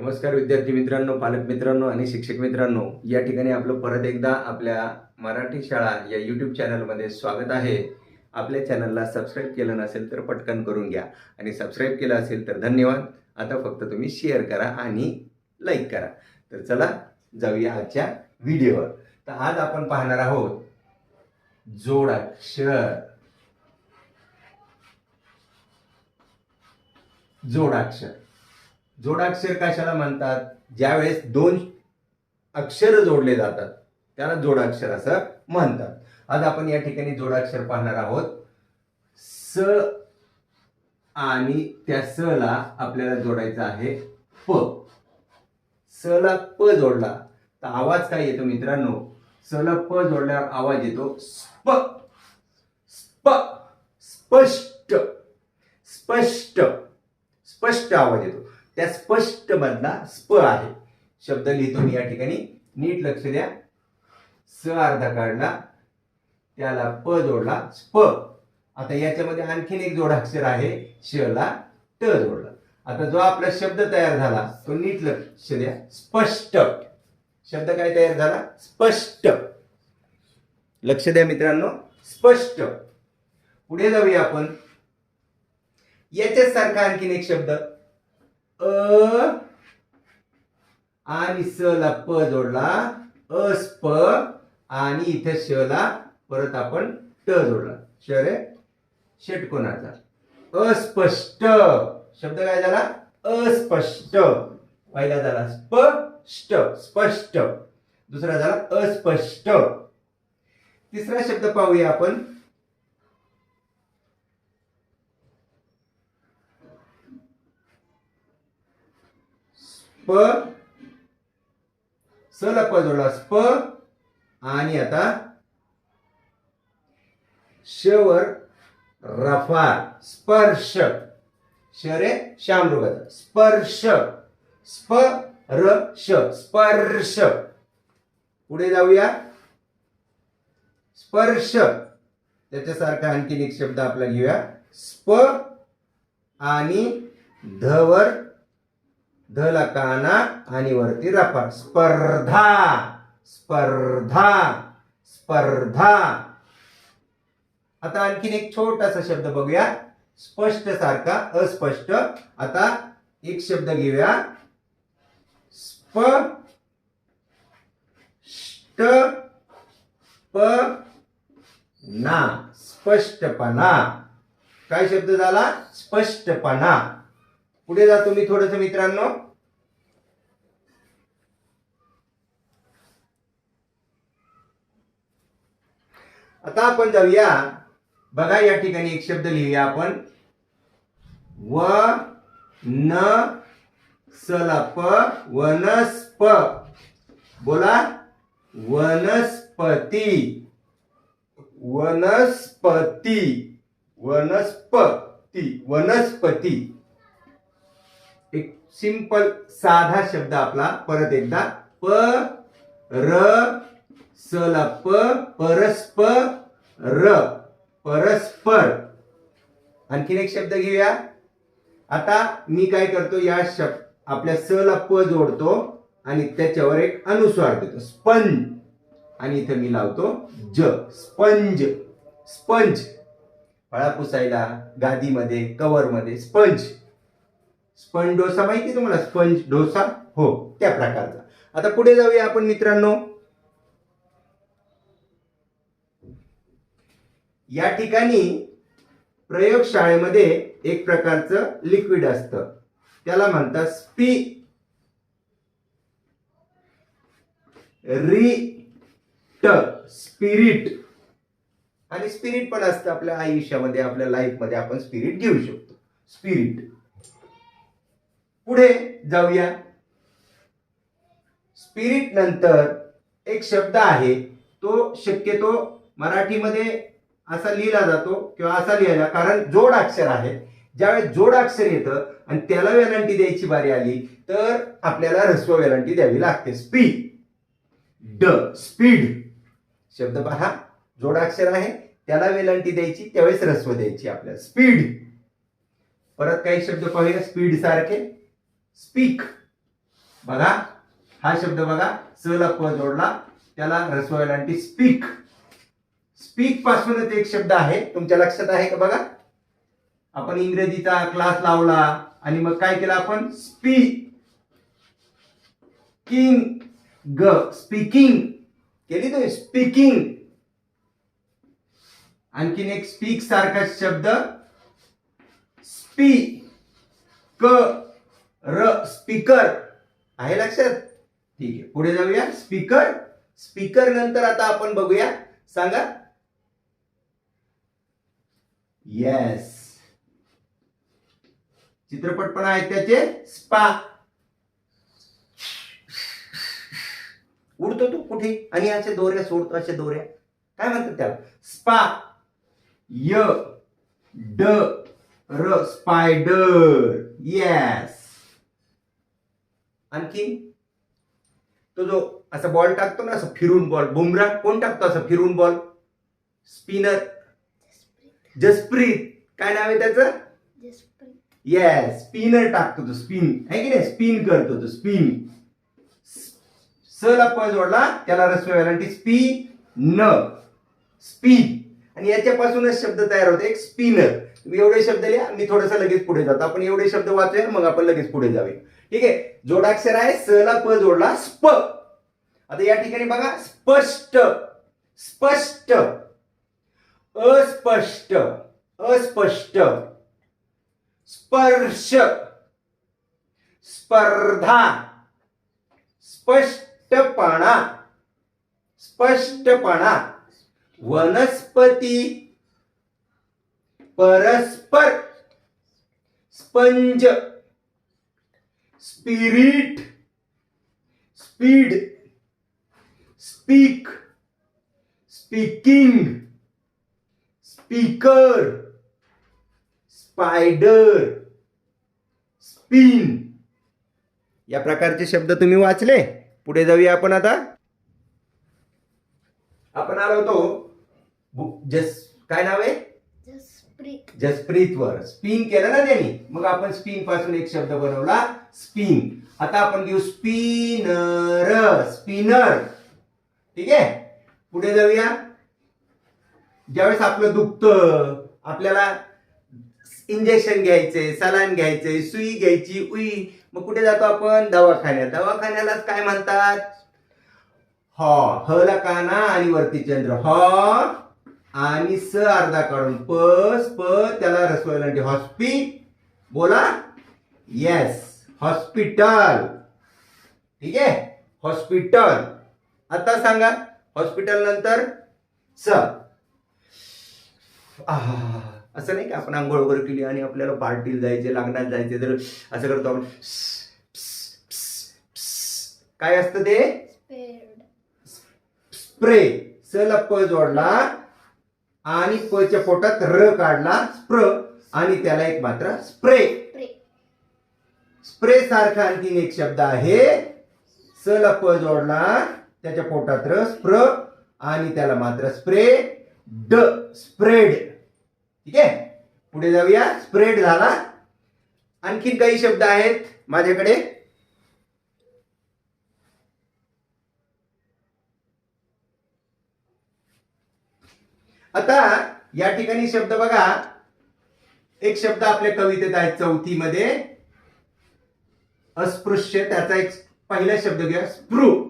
नमस्कार विद्यार्थी मित्रांनो पालक मित्रांनो आणि शिक्षक मित्रांनो. या ठिकाणी आपलं परत एकदा आपल्या मराठी शाळा या यूट्यूब चॅनलमध्ये स्वागत आहे. आपल्या चॅनलला सबस्क्राईब केलं नसेल तर पटकन करून घ्या. आणि सबस्क्राईब केलं असेल तर धन्यवाद. आता फक्त तुम्ही शेअर करा आणि लाईक करा. तर चला जाऊया आजच्या व्हिडिओवर तर आज आपण पाहणार आहोत जोडाक्षर जोडाक्षर जोडाक्षर कशाला म्हणतात? ज्यावेळेस दोन अक्षर जोडले जातात त्याला जोडाक्षर असं म्हणतात. आज आपण या ठिकाणी जोडाक्षर पाहणार आहोत. स आणि त्या स ला आपल्याला जोडायचं आहे प. स ला प जोडला. तर आवाज काय येतो मित्रांनो? स ला प जोडल्यावर आवाज येतो स्प. स्प. स्पष्ट. स्पष्ट. स्पष्ट आवाज येतो. त्या स्पष्ट मधला स्प आहे. शब्द लिहितो मी या ठिकाणी. नीट लक्ष द्या. स अर्धा काढला. त्याला प जोडला. स्प. आता याच्यामध्ये आणखीन एक जोडाक्षर आहे. श ला ट जोडला. आता जो आपला शब्द तयार झाला तो नीट लक्ष द्या. स्पष्ट. शब्द काय तयार झाला? स्पष्ट. लक्ष द्या मित्रांनो. स्पष्ट. पुढे जाऊया आपण. याच्याच सारखा आणखीन एक शब्द. अ आणि स ला प जोडला अस्प आणि इथे श ला परत आपण ट जोडला. श रे षटकोनाचा अस्पष्ट. शब्द काय झाला? अस्पष्ट. पहिला झाला स्पष्ट स्पष्ट. दुसरा झाला अस्पष्ट. तिसरा शब्द पाहूया आपण. प स ला प जोडला स्प आणि आता शवर रफार रफा स्पर्श. श रे शामृगाचा स्पर्श. स्प र श स्पर्श. पुढे जाऊया. स्पर्श. त्याच्यासारखा आणखीन एक शब्द आपला घेऊया. स्प आणि धवर धला काना आणि वरती रपा स्पर्धा! स्पर्धा! स्पर्धा! आता आणखीन एक छोटासा शब्द बघूया. स्पष्ट सारखा अस्पष्ट. आता एक शब्द घेऊया. स्प ष्ट प ना स्पष्टपणा. काय शब्द झाला? स्पष्टपणा. पुढे जातो मी थोडस मित्रांनो. आता आपण जाऊया. बघा या ठिकाणी एक शब्द लिहूया आपण. व न सलप वनस्प. बोला. वनस्पती. वनस्पती. वनस्पती. वनस्पती. एक सिंपल साधा शब्द आपला परत एकदा. प र सला प परस्प र परस्पर. आणखीन एक शब्द घेऊया. आता मी काय करतो या शब्द आपल्या स ला प जोडतो आणि त्याच्यावर एक अनुस्वार देतो. स्पंज. आणि इथं मी लावतो ज स्पंज. स्पंज. फळा पुसायला गादीमध्ये कवरमध्ये स्पंज. स्पंज डोसा माहिती तुम्हाला? स्पंज डोसा? हो त्या प्रकारचा. आता पुढे जाऊया आपण मित्रांनो. या ठिकाणी प्रयोगशाळेमध्ये एक प्रकारचं लिक्विड असतं. त्याला म्हणतात स्पी री ट स्पिरिट. आणि स्पिरिट पण असतं आपल्या आयुष्यामध्ये आपल्या लाईफमध्ये आपण स्पिरिट घेऊ शकतो. स्पिरिट. पुढे जाऊया. स्पिरिट नंतर एक शब्द आहे तो शक्यतो मराठीमध्ये असा लिहिला जातो किंवा असा लिहायला कारण जोड अक्षर आहे ज्यावेळेस जोड अक्षर येतं आणि त्याला वेलांटी द्यायची बारी आली तर आपल्याला ह्रस्व वेलांटी द्यावी लागते. स्पीड ड. स्पीड शब्द पहा. जोडाक्षर आहे त्याला वेलांटी द्यायची त्यावेळेस ह्रस्व द्यायची आपल्याला. स्पीड परत काही शब्द पाहूया. स्पीड सारखे. स्पीक. बघा हा शब्द बघा स ला प जोडला त्याला रसवायला आणि स्पीक. स्पीक पासूनच एक शब्द आहे. तुमच्या लक्षात आहे का बघा? आपण इंग्रजीचा क्लास लावला आणि मग काय केलं आपण? स्पीक किंग ग स्पीकिंग. केली तुम्ही? स्पीकिंग. आणखीन एक स्पीक सारखा शब्द स्पी क. र स्पीकर. आहे लक्षात? ठीक आहे. पुढे जाऊया. स्पीकर. स्पीकर नंतर आता आपण बघूया. सांगा. येस चित्रपट पण आहेत त्याचे. स्पा. उडतो तू कुठे? आणि असे दोऱ्या सोडतो अशा दोऱ्या. काय म्हणतात त्याला? स्पा. य. ड. र. स्पायडर. येस आणखी? तो जो असा बॉल टाकतो ना असं फिरून बॉल बुमरा कोण टाकतो असं फिरून बॉल स्पिनर जसप्रीत. काय नाव आहे त्याचं? येस स्पिनर टाकतो तो स्पिन आहे की नाही? स्पिन करतो तो स्पिन स ला प जोडला त्याला वेलांटी स्पी न स्पीन आणि याच्यापासूनच शब्द तयार होते एक स्पिनर एवढे शब्द लिहा मी थोडस लगेच पुढे जातो. आपण एवढे शब्द वाचूया मग आपण लगेच पुढे जाऊया. ठीक आहे? जोडाक्षर आहे स ला प जोडला स्प. आता या ठिकाणी बघा स्पष्ट. स्पष्ट. अस्पष्ट. अस्पष्ट. स्पर्श. स्पर्धा. स्पष्टपणा. स्पष्टपणा. वनस्पती. परस्पर. Sponge. Spirit speed speak speaking speaker spider spin. या प्रकारचे शब्द तुम्ही वाचले? पुढे जाऊया आपण आता. आपण आलो होतो. जस काय नाव आहे? जसप्रीत. वर स्पिन केलं ना त्यांनी? मग आपण स्पिनपासून एक शब्द बनवला. स्पिन. आता आपण घेऊ स्पिनर स्पिनर. ठीक आहे? पुढे जाऊया. ज्यावेळेस आपलं दुखतं आपल्याला इंजेक्शन घ्यायचे सलाईन घ्यायचे सुई घ्यायची उई. मग कुठे जातो आपण? दवाखान्यात. दवाखान्यालाच काय म्हणतात? ह हला काना आणि वरती चंद्र. ह आणि स अर्धा काढून. प प त्याला रसवायला हॉस्पी बोला? Yes hospital. ठीक आहे? हॉस्पिटल. आता सांगा हॉस्पिटल नंतर स. असं नाही का आपण आंघोळ वगैरे केली आणि आपल्याला पार्टीला जायचे लग्नात जायचे तर असं करतो आपण काय असतं ते? स्प्रे. स ला प जोडला आणि प च्या पोटात र काढला स्प्र. आणि त्याला एक मात्र स्प्रे. स्प्रे सारखा आणखीन एक शब्द आहे. स ला प जोडला त्याच्या पोटात र स्प्र आणि त्याला मात्र स्प्रे ड स्प्रेड. ठीक आहे? पुढे जाऊया. स्प्रेड झाला. आणखीन काही शब्द आहेत माझ्याकडे? आता या ठिकाणी शब्द बघा. एक शब्द आपल्या कवितेत आहे चौथीमध्ये. अस्पृश्य त्याचा एक पहिला शब्द घ्या स्पृ.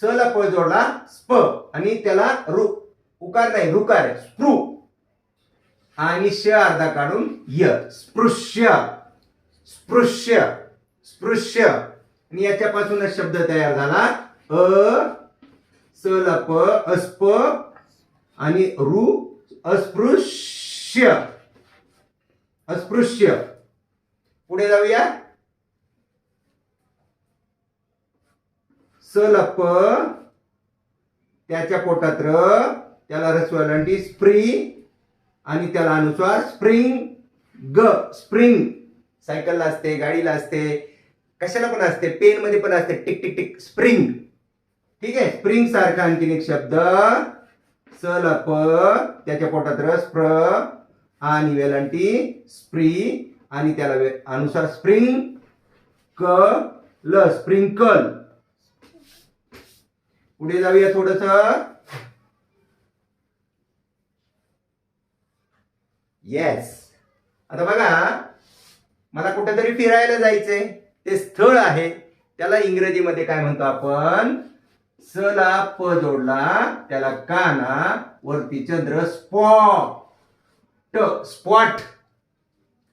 स ला प जोडला स्प. आणि त्याला रु उकार नाही रुकार आहे. स्पृ. आणि श अर्धा काढून य. स्पृश्य. स्पृश्य. स्पृश्य. आणि याच्यापासूनच शब्द तयार झाला. अ स ल प अस्प. आणि रु अस्पृश्य. अस्पृश्य. पुढे जाऊया. स ला त्याच्या पोटात र त्याला रस्वलांटी स्प्री आणि त्याला अनुस्वार स्प्रिंग ग स्प्रिंग. सायकलला असते गाडीला असते कशाला पण असते पेन मध्ये पण असते टिक टिक टिक स्प्रिंग. ठीक आहे? स्प्रिंग सारखा आणखीन एक शब्द. स ला त्याच्या पोटात र स्प्र आणि वेलांटी स्प्री आणि त्याला वे- अनुसार स्प्रिंग क ल स्प्रिंकल. पुढे जाऊया थोडस. येस आता बघा मला कुठेतरी फिरायला जायचंय. ते स्थळ आहे. त्याला इंग्रजीमध्ये काय म्हणतो आपण? स ला प जोडला त्याला काना वरती चंद्र स्पॉट. स्पॉट.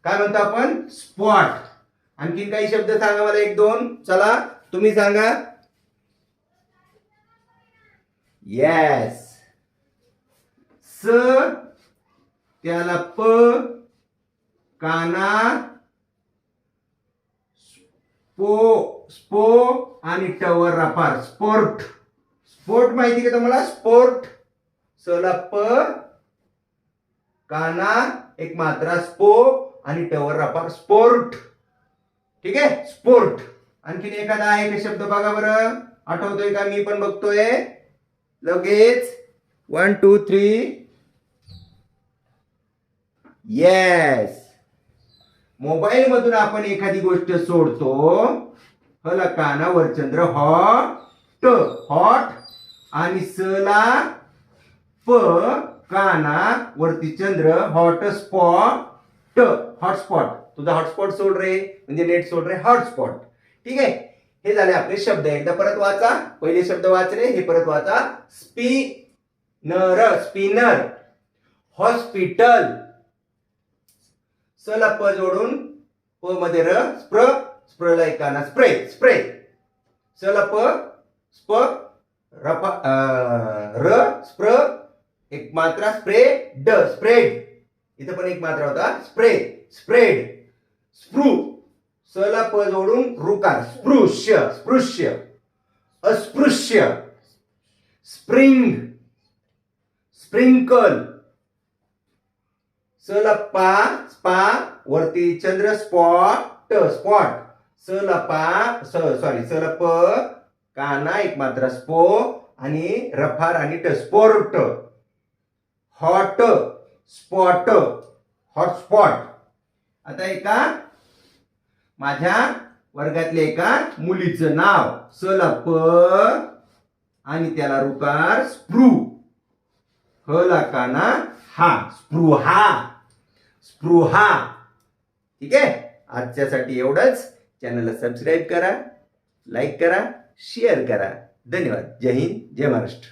काय म्हणतो आपण? स्पॉट. आणखीन काही शब्द सांगा मला एक दोन. चला तुम्ही सांगा. येस स त्याला प काना स्पो स्पो आणि टवर रफार. स्पोर्ट. स्पोर्ट माहिती का तुम्हाला? स्पोर्ट. सला प काना एक मात्रा स्पो आणि टवर रफार. स्पोर्ट. ठीक आहे? स्पोर्ट. आणखीन एखादा आहे का शब्द बघा बरं. आठवतोय का? मी पण बघतोय. लगेच. One two three yes mobile मधून आपण एखादी गोष्ट सोडतो. हला काना वरचंद्र हॉट हॉट आणि सला प काना वरती चंद्र हॉट स्पॉट हॉटस्पॉट तुझा हॉटस्पॉट सोड रे म्हणजे नेट सोड रे हॉटस्पॉट ठीक आहे? हे झाले आपले शब्द. एकदा परत वाचा. पहिले शब्द वाचले हे परत वाचा. Spinner spinner. हॉस्पिटल. स प जोडून प मध्ये र स्प्र स्प्र ला स्प्रे स्प्रे. स प स्प र स्प्र. एक मात्रा स्प्रे ड स्प्रेड. इथं पण एक मात्रा होता. Spray spread. स्प्रू. चला प जोडून रुकार. स्पृश्य स्पृश्य. अस्पृश्य. स्प्रिंग. स्प्रिंकल. स पा पा स्पा वरती चंद्र स्पॉट स्पॉट. सल पा स सॉरी सल प काना एक मात्र स्पो आणि रफार आणि ट स्पोर्ट. हॉट स्पॉट हॉटस्पॉट आता एका माझ्या वर्गातल्या एका मुलीचं नाव सला प आणि त्याला रुकार स्प्रू. ह ला काना हा स्पृहा स्पृहा ठीक आहे? आजच्यासाठी एवढंच. चॅनलला सबस्क्राईब करा लाईक करा शेअर करा. धन्यवाद. जय हिंद जय महाराष्ट्र.